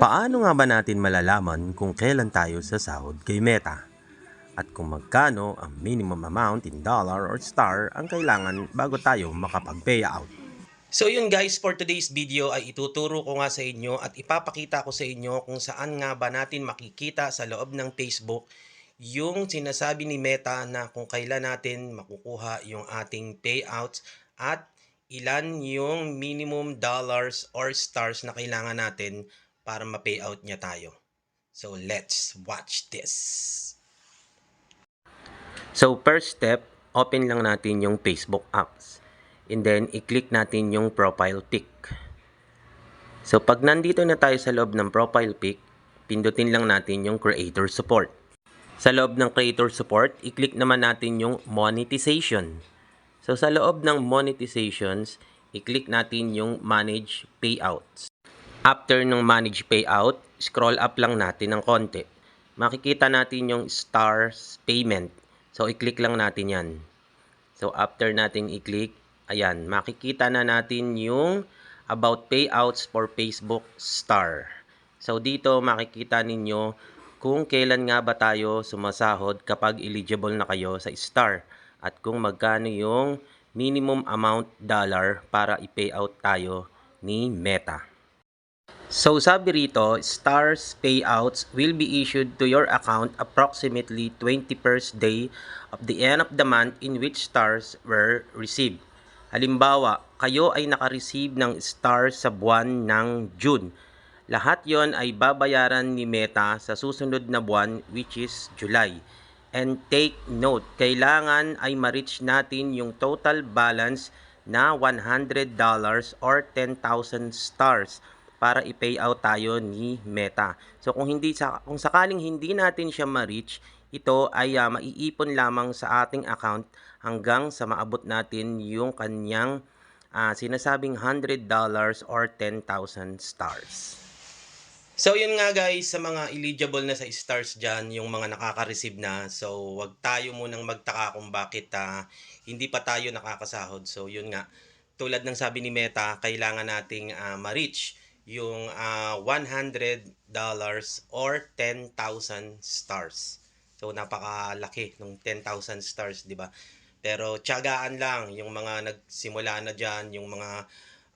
Paano nga ba natin malalaman kung kailan tayo sasahod kay Meta? At kung magkano ang minimum amount in dollar or star ang kailangan bago tayo makapag-payout? So yun guys, for today's video ay ituturo ko nga sa inyo at ipapakita ko sa inyo kung saan nga ba natin makikita sa loob ng Facebook yung sinasabi ni Meta na kung kailan natin makukuha yung ating payouts at ilan yung minimum dollars or stars na kailangan natin para ma-payout niya tayo. So let's watch this. So first step, open lang natin yung Facebook apps. And then, i-click natin yung profile pic. So pag nandito na tayo sa loob ng profile pic, pindutin lang natin yung creator support. Sa loob ng creator support, i-click naman natin yung monetization. So sa loob ng monetizations, i-click natin yung manage payouts. After ng manage payout, scroll up lang natin ng konti. Makikita natin yung stars payment. So i-click lang natin yan. So after natin i-click, ayan, makikita na natin yung about payouts for Facebook Star. So dito makikita ninyo kung kailan nga ba tayo sumasahod kapag eligible na kayo sa Star at kung magkano yung minimum amount dollar para i-payout tayo ni Meta. So sabi rito, stars payouts will be issued to your account approximately 21st day of the end of the month in which stars were received. Halimbawa, kayo ay nakareceive ng stars sa buwan ng June. Lahat yon ay babayaran ni Meta sa susunod na buwan which is July. And take note, kailangan ay ma-reach natin yung total balance na $100 or 10,000 stars para i-pay out tayo ni Meta. So kung hindi sa kung sakaling hindi natin siya ma-reach, ito ay ah, maiipon lamang sa ating account hanggang sa maabot natin yung kanyang ah, sinasabing $100 or 10,000 stars. So yun nga guys, sa mga eligible na sa stars dyan, yung mga nakaka-receive na, so wag tayo munang magtaka kung bakit ah, hindi pa tayo nakakasahod. So yun nga, tulad ng sabi ni Meta, kailangan nating ah, ma-reach yung ah, $100 or 10,000 stars. So napakalaki ng 10,000 stars, di ba? Pero tiyagaan lang yung mga nagsimula na dyan, yung mga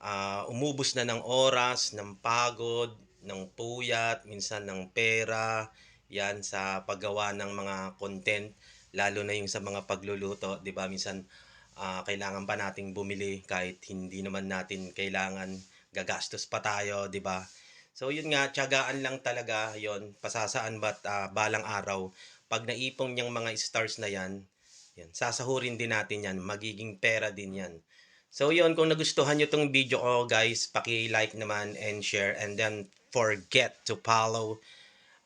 ah, umubos na ng oras, ng pagod, ng puyat, minsan ng pera, yan sa paggawa ng mga content, lalo na yung sa mga pagluluto, 'di ba? Minsan ah, kailangan pa nating bumili kahit hindi naman natin kailangan gagastos pa tayo, 'di ba? So yun nga, tiyagaan lang talaga 'yon. Pasasaan ba't ah, balang araw pag naipong yung mga stars na yan, yan, sasahurin din natin yan, magiging pera din yan. So yun, kung nagustuhan nyo tong video ko guys, paki-like naman and share and then forget to follow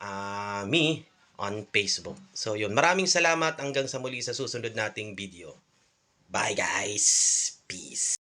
uh, me on Facebook. So yun, maraming salamat hanggang sa muli sa susunod nating video. Bye guys! Peace!